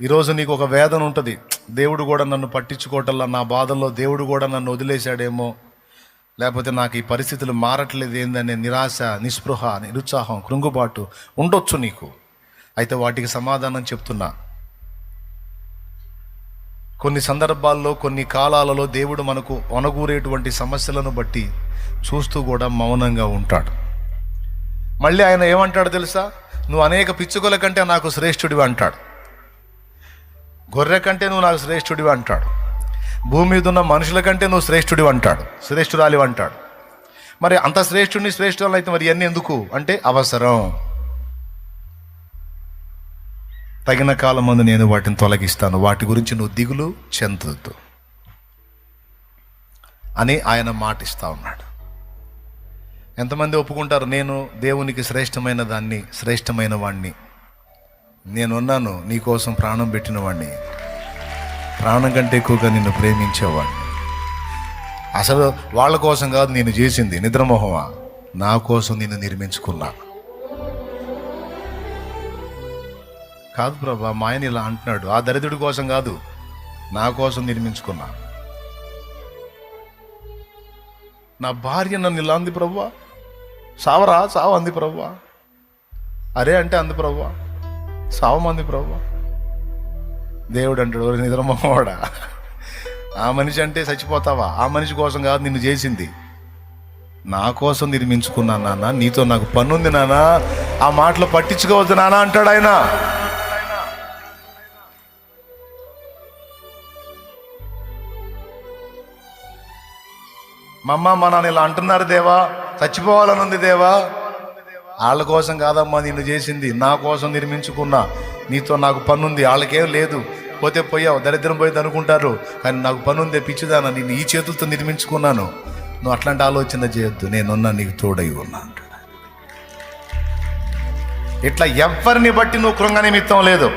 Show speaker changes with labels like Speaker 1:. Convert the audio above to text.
Speaker 1: ఈరోజు నీకు ఒక వేదన ఉంటుంది. దేవుడు కూడా నన్ను పట్టించుకోవటంలో నా బాధల్లో దేవుడు కూడా నన్ను వదిలేశాడేమో. లేకపోతే నాకు ఈ పరిస్థితులు మారట్లేదు ఏందనే నిరాశ నిస్పృహ నిరుత్సాహం కృంగుబాటు ఉండొచ్చు నీకు. అయితే వాటికి సమాధానం చెప్తున్నా. కొన్ని సందర్భాల్లో కొన్ని కాలాలలో దేవుడు మనకు ఒనగూరేటువంటి సమస్యలను బట్టి చూస్తూ కూడా మౌనంగా ఉంటాడు. మళ్ళీ ఆయన ఏమంటాడు తెలుసా? నువ్వు అనేక పిచ్చుకల కంటే నాకు శ్రేష్ఠుడివి అంటాడు. గొర్రె కంటే నువ్వు నాకు శ్రేష్ఠుడివి అంటాడు. భూమి మీద ఉన్న మనుషుల కంటే నువ్వు శ్రేష్ఠుడివి అంటాడు. శ్రేష్ఠురాలి అంటాడు. మరి అంత శ్రేష్ఠుడిని శ్రేష్ఠురాలు అయితే మరి ఇవన్నీ ఎందుకు? అంటే అవసరం. తగిన కాలం ముందు నేను వాటిని తొలగిస్తాను. వాటి గురించి నువ్వు దిగులు చెందొద్దు అని ఆయన మాట ఇస్తా ఉన్నాడు. ఎంతమంది ఒప్పుకుంటారు? నేను దేవునికి శ్రేష్టమైన దాన్ని శ్రేష్టమైన వాణ్ణి. నేనున్నాను నీకోసం ప్రాణం పెట్టిన ప్రాణం కంటే ఎక్కువగా నిన్ను ప్రేమించేవాడిని అసలు వాళ్ళ కోసం కాదు నేను చేసింది నిద్రమోహమా? నా కోసం నిన్ను నిర్మించుకున్నా. కాదు ప్రభా మా ఆయన ఇలా అంటున్నాడు ఆ దరిద్రుడి కోసం కాదు నా కోసం నిర్మించుకున్నా. నా భార్య నన్ను ఇలా అంది ప్రవ్వా సావరా సావు అంది ప్రవ్వా అరే అంటే అంది ప్రవ్వా సావమంది ప్రభు. దేవుడు అంటాడు "ఓరి నిద్రమోవాడా ఆ మనిషి అంటే చచ్చిపోతావా? ఆ మనిషి కోసం కాదు నిన్ను చేసింది. నా కోసం నిర్మించుకున్నా నాన్న నీతో నాకు పనుంది నాన్న. ఆ మాటలు పట్టించుకోవద్దు నాన్న అంటాడు ఆయన. మా అమ్మ మా నాన్న ఇలా అంటున్నారు దేవా. చచ్చిపోవాలని ఉంది దేవా. వాళ్ళ కోసం కాదమ్మా నిన్ను చేసింది. నా కోసం నిర్మించుకున్నా. నీతో నాకు పనుంది. వాళ్ళకేం లేదు. పోతే పోయావు. దరిద్రం పోయేది అనుకుంటారు. కానీ నాకు పనుంది. పిచ్చిదానా. నేను ఈ చేతులతో నిర్మించుకున్నాను. నువ్వు అట్లాంటి ఆలోచన చేయొద్దు. నేనున్నా నీకు తోడై ఉన్నా ఇట్లా ఎవరిని బట్టి నువ్వు కృంగ నిమిత్తం లేదు.